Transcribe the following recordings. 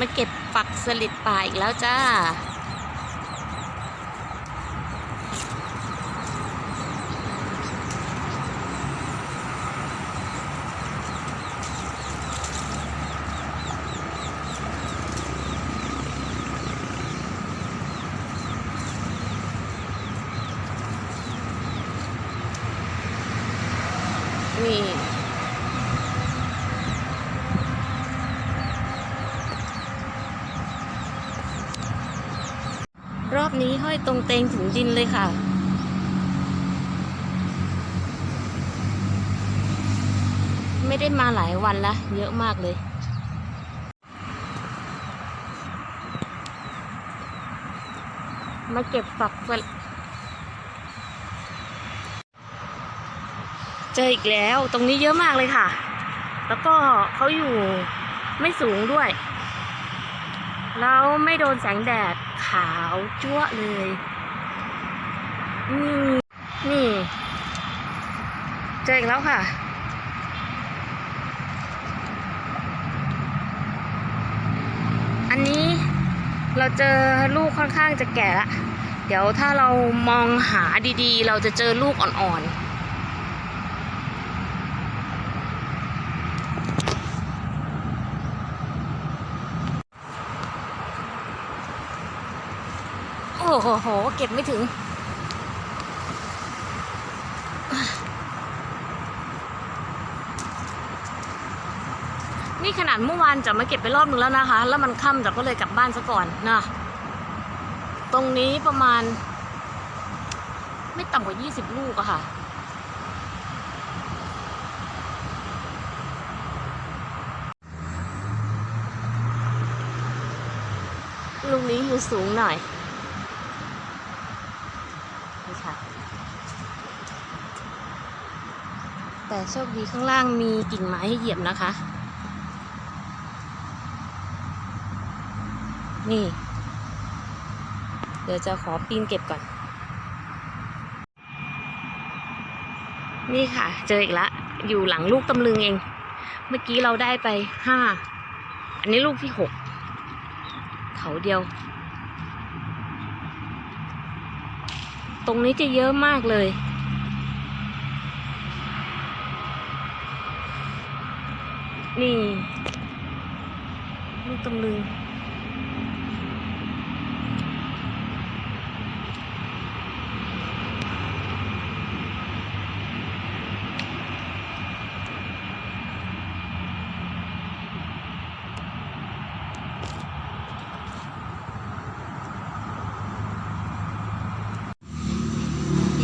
มาเก็บฝักสลิดป่าอีกแล้วจ้า นี่ รอบนี้ห้อย ตรงเตงถึงดินเลยค่ะ ไม่ได้มาหลายวันละเยอะมากเลย มาเก็บฝักเจออีกแล้วตรงนี้เยอะมากเลยค่ะ แล้วก็เขาอยู่ไม่สูงด้วย แล้วไม่โดนแสงแดดาวจั๊วเลยนี่นี่เจออีกแล้วค่ะ อันนี้เราเจอลูกค่อนข้างจะแก่ละ เดี๋ยวถ้าเรามองหาดีๆ เราจะเจอลูกอ่อนๆ โอ้โห เก็บไม่ถึง นี่ขนาดเมื่อวานจะมาเก็บไปรอบนึงแล้วนะคะ แล้วมันค่ำจะก็เลยกลับบ้านซะก่อนนะ ตรงนี้ประมาณ ไม่ต่ำกว่า 20 ลูกอะค่ะลูกนี้อยู่สูงหน่อย ค่ะ แต่โชคดีข้างล่างมีกิ่งไม้ให้เหยียบนะคะ นี่ เดี๋ยวจะขอปีนเก็บก่อน นี่ค่ะ เจออีกละอยู่หลังลูกตำลึงเอง เมื่อกี้เราได้ไปห้า อันนี้ลูกที่หกเขาเดียว ตรงนี้จะเยอะมากเลย นี่ลูกตำลึง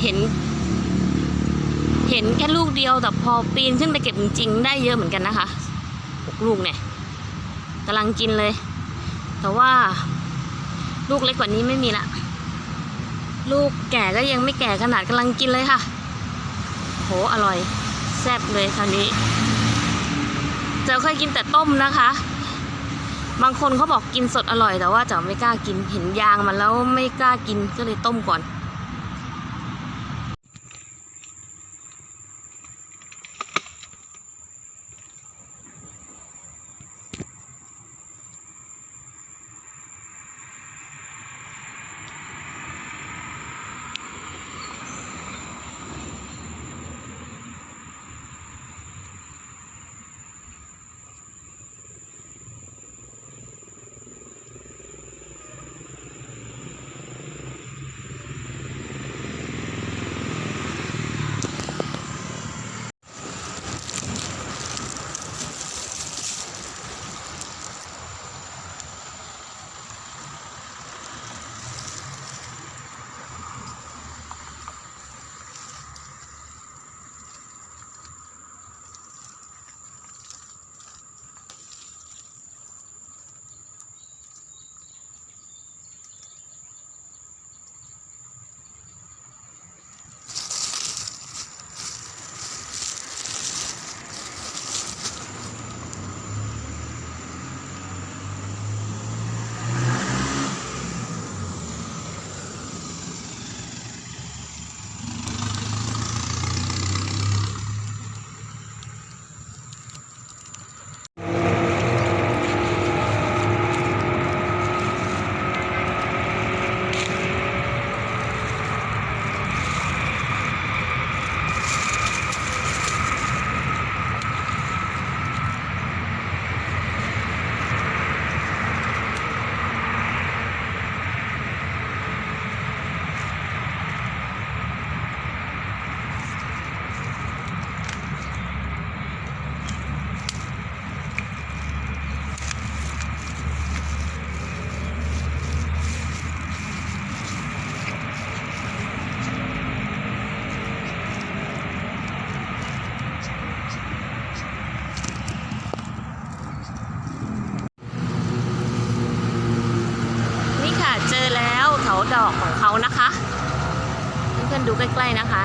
เห็น เห็นแค่ลูกเดียวแต่พอปีนขึ้นไปเก็บจริงๆได้เยอะเหมือนกันนะคะหกลูกเนี่ยกำลังกินเลย แต่ว่า ลูกเล็กกว่านี้ไม่มีละลูกแก่ก็ยังไม่แก่ขนาดกำลังกินเลยค่ะ โหอร่อย แซ่บเลยคราวนี้จ้าเคยกินแต่ต้มนะคะ บางคนเขาบอกกินสดอร่อยแต่ว่าจ้าไม่กล้ากินเห็นยางมันแล้วไม่กล้ากินก็เลยต้มก่อน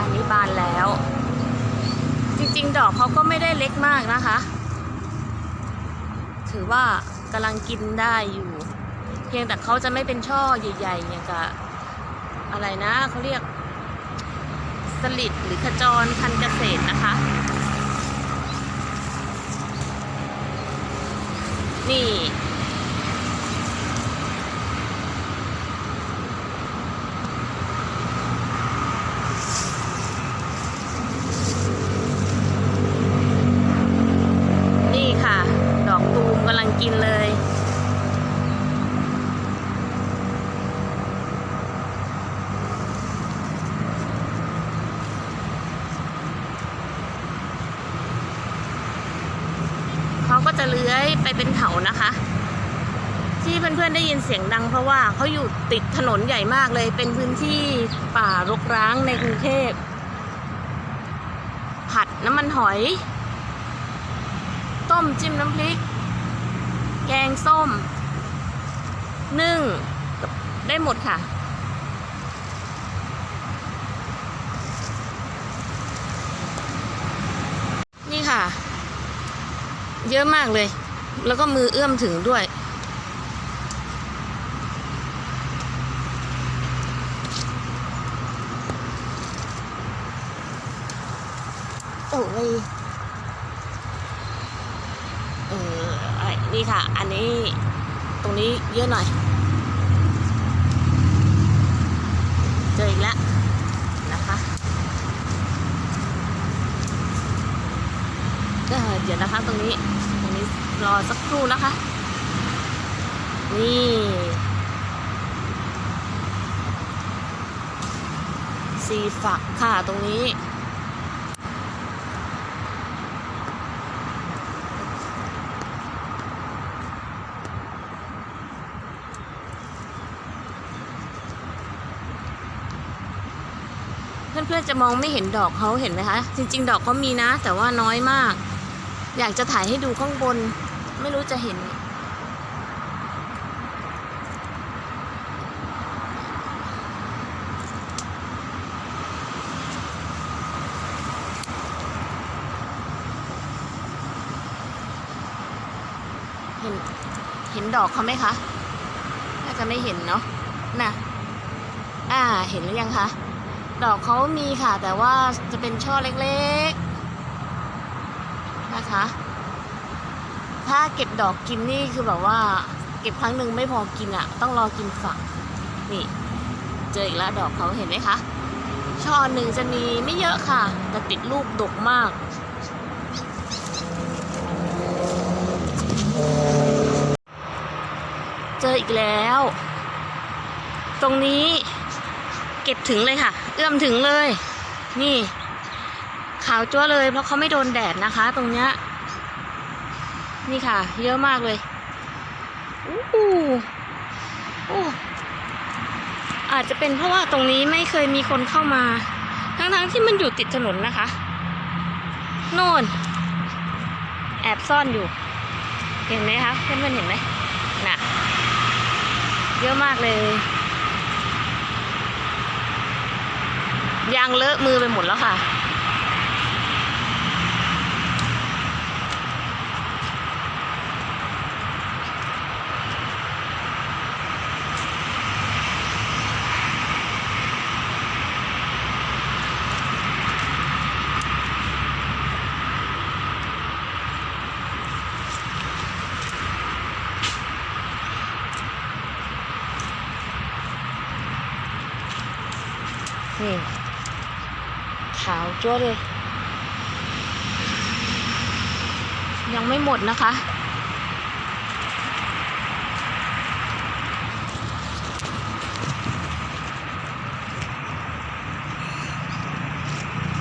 อนนี่บานแล้ว จริงๆ ดอกเขาก็ไม่ได้เล็กมากนะคะ ถือว่ากำลังกินได้อยู่ เพียงแต่เขาจะไม่เป็นช่อใหญ่ๆอย่างกับอะไรนะเขาเรียกสลิดหรือขจรพันเกษตรนะคะ นี่ค่ะ ดอกตูมกำลังกินเลย เขาก็จะเลื้อยไป เป็นเถานะคะ ที่เพื่อนๆได้ยินเสียงดังเพราะว่าเขาอยู่ติดถนนใหญ่มากเลย เป็นพื้นที่ป่ารกร้างในกรุงเทพ ผัดน้ำมันหอย ต้มจิ้มน้ำพริก แกงส้ม นึ่งได้หมดค่ะนี่ค่ะ เยอะมากเลย แล้วก็มือเอื้อมถึงด้วย โอ้ยเออนี่ค่ะ อันนี้ตรงนี้เยอะหน่อย เจออีกแล้วนะคะเออเดี๋ยวนะคะตรงนี้ รอสักครู่นะคะ นี่สีฝักค่ะตรงนี้ เพื่อนๆจะมองไม่เห็นดอกเขาเห็นไหมคะ จริง ๆ ดอกเขามีนะ แต่ว่าน้อยมาก อยากจะถ่ายให้ดูข้างบน ไม่รู้จะเห็น เห็น เห็นดอกเขาไหมคะ น่าจะไม่เห็นเนาะ น่ะ อ่า เห็นหรือยังคะ ดอกเขามีค่ะ แต่ว่าจะเป็นช่อเล็กๆ นะคะ ถ้าเก็บดอกกินนี่คือแบบว่า เก็บครั้งหนึ่งไม่พอกินอะ่ะ ต้องรอกินฝักนี่ เจออีกแล้วดอกเขาเห็นไหมคะช่อหนึ่งจะมีไม่เยอะค่ะ แต่ติดลูกดกมากเจออีกแล้ว ตรงนี้เก็บถึงเลยค่ะ เอื้อมถึงเลย นี่ ขาวจั๊วเลยเพราะเขาไม่โดนแดดนะคะ ตรงเนี้ย นี่ค่ะ เยอะมากเลยอู้หูอู้อาจจะเป็นเพราะว่าตรงนี้ไม่เคยมีคนเข้ามา ทั้งๆที่มันอยู่ติดถนนนะคะ โน่น แอบซ่อนอยู่ เห็นไหมคะเพื่อนๆเห็นไหมน่ะ เยอะมากเลยยางเลอะมือไปหมดแล้วค่ะ นี่ ขาวจ้วเลย ยังไม่หมดนะคะ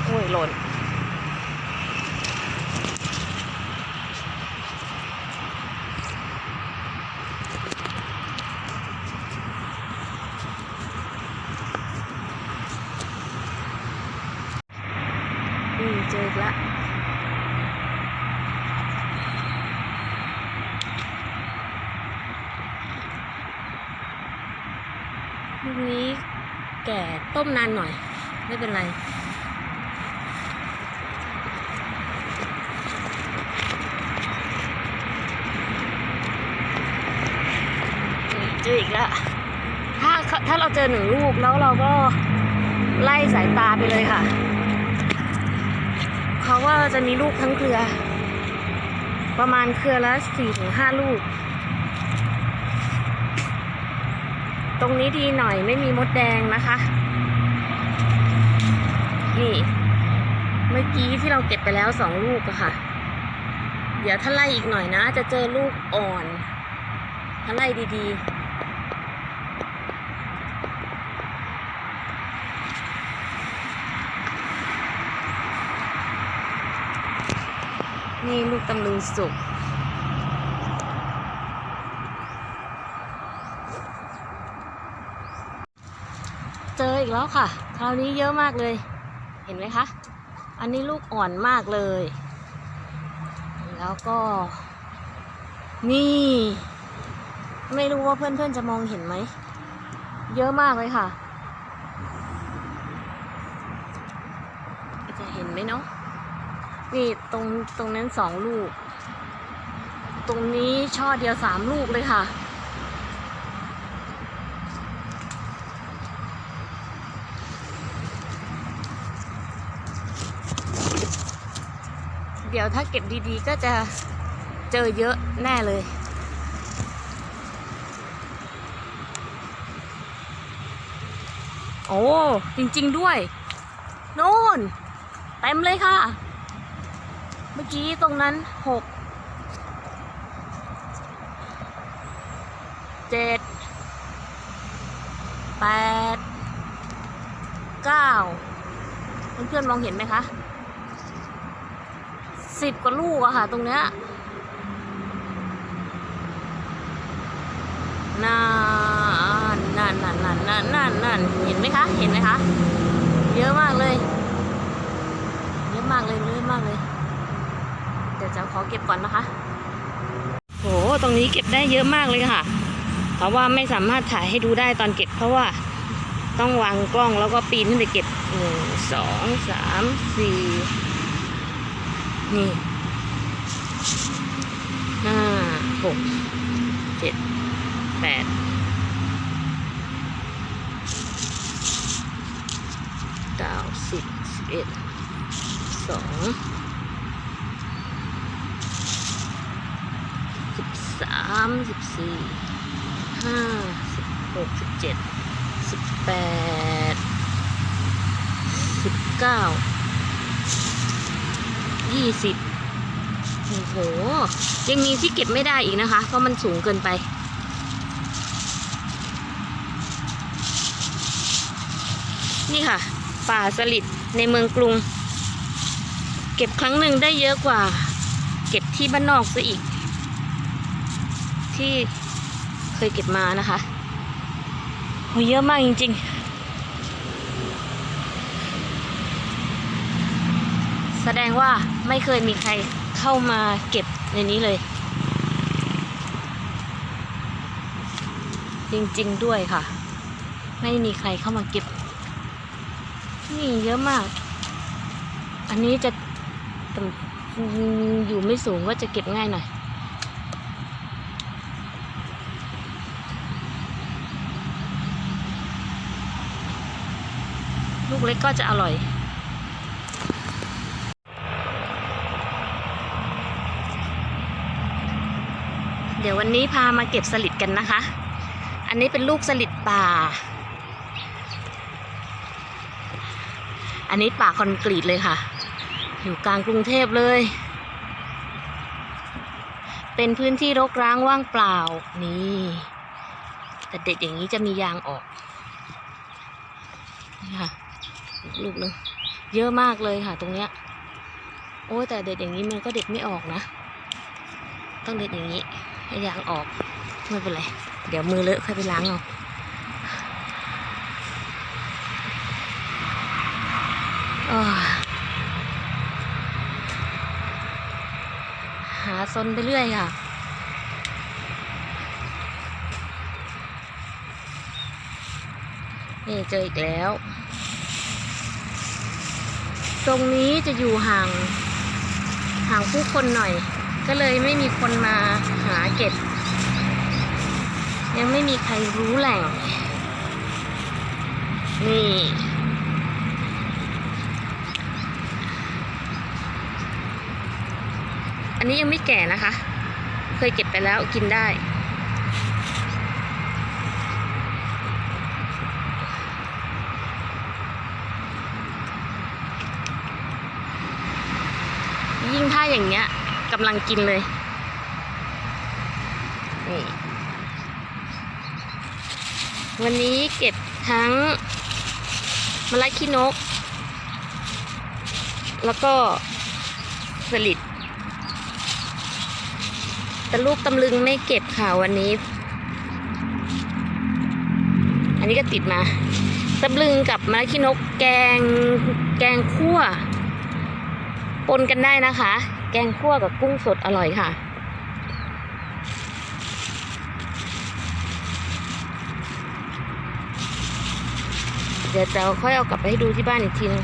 โอ้ยหล่น เจอแล้วลูกนี้แก่ต้มนานหน่อย ไม่เป็นไรเจออีกแล้ว ถ้าถ้าเราเจอหนึ่งลูกแล้วเราก็ไล่สายตาไปเลยค่ะ ว่าจะมีลูกทั้งเครือ ประมาณเครือละสี่ถึงห้าลูก ตรงนี้ดีหน่อยไม่มีมดแดงนะคะ นี่ เมื่อกี้ที่เราเก็บไปแล้วสองลูกอะค่ะ เดี๋ยวถ้าไล่อีกหน่อยนะ จะเจอลูกอ่อน ถ้าไล่ดีๆ นี่ลูกตำลึงสุก เจออีกแล้วค่ะ คราวนี้เยอะมากเลย เห็นไหมคะ อันนี้ลูกอ่อนมากเลย แล้วก็ นี่ ไม่รู้ว่าเพื่อนๆจะมองเห็นไหม เยอะมากเลยค่ะเห็นไหมเนาะ นี่ตรงตรงนั้นสองลูก ตรงนี้ช่อเดียวสามลูกเลยค่ะ เดี๋ยวถ้าเก็บดีๆก็จะเจอเยอะแน่เลยโอ้ จริง ๆ ด้วย โน่น เต็มเลยค่ะ เมื่อกี้ตรงนั้นหกเจ็ดแปดเก้าเพื่อนๆมองเห็นไหมคะสิบกว่าลูกอะค่ะ ตรงเนี้ยนั่นนั่นนั่นนั่นนั่นนั่นนั่นเห็นไหมคะ เห็นไหมคะ เยอะมากเลย เยอะมากเลย เยอะมากเลย ดี๋ยวจะขอเก็บก่อนนะคะโหตรงนี้เก็บได้เยอะมากเลยค่ะ เพราะว่าไม่สามารถถ่ายให้ดูได้ตอนเก็บ เพราะว่าต้องวางกล้องแล้วก็ปีนขึ้นไปเก็บหนึ่งสองสามสี่นี่ห้าหกเจ็ดแปดเก้าสิบสิบเอ็ดสองสิบสามสิบสี่ห้าสิบหกสิบเจ็ดสิบแปดสิบเก้ายี่สิบโอ้โห ยังมีที่เก็บไม่ได้อีกนะคะ เพราะมันสูงเกินไป นี่ค่ะ ป่าสลิดในเมืองกรุง เก็บครั้งหนึ่งได้เยอะกว่า เก็บที่บ้านนอกซะอีก ที่เคยเก็บมานะคะโหเยอะมากจริง ๆ แสดงว่าไม่เคยมีใครเข้ามาเก็บในนี้เลย จริง ๆ ด้วยค่ะ ไม่มีใครเข้ามาเก็บ นี่เยอะมาก อันนี้จะอยู่ไม่สูงก็จะเก็บง่ายหน่อย ลูกเล็กก็จะอร่อย เดี๋ยววันนี้พามาเก็บสลิดกันนะคะ อันนี้เป็นลูกสลิดป่า อันนี้ป่าคอนกรีตเลยค่ะ อยู่กลางกรุงเทพเลย เป็นพื้นที่รกร้างว่างเปล่า นี่ แต่เด็ดอย่างนี้จะมียางออกนี่ค่ะ ลูกหนึ่งเยอะมากเลยค่ะ ตรงเนี้ย โอ้ยแต่เด็ดอย่างนี้มันก็เด็ดไม่ออกนะ ต้องเด็ดอย่างนี้ให้ยางออกไม่เป็นไร เดี๋ยวมือเลอะค่อยไปล้างเอาหาซนไปเรื่อยค่ะ นี่เจออีกแล้ว ตรงนี้จะอยู่ห่างห่างผู้คนหน่อย ก็เลยไม่มีคนมาหาเก็บ ยังไม่มีใครรู้แหล่ง นี่ อันนี้ยังไม่แก่นะคะ เคยเก็บไปแล้วกินได้ ยิ่งถ้า อย่างเงี้ยกำลังกินเลยนี่วันนี้เก็บทั้งมะละขี้นก แล้วก็สลิดแต่ลูกตำลึงไม่เก็บค่ะวันนี้ อันนี้ก็ติดมาตำลึงกับมะละขี้นกแกงแกงคั่วปนกันได้นะคะ กงคั่วกับกุ้งสดอร่อยค่ะ เดี๋ยวจะค่อยเอากลับไปให้ดูที่บ้านอีกทีนึง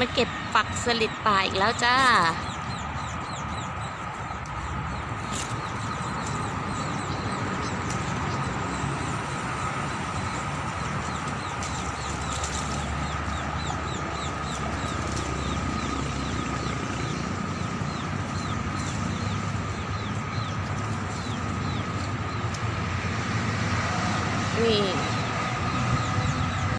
มาเก็บฝักสลิดป่าอีกแล้วจ้า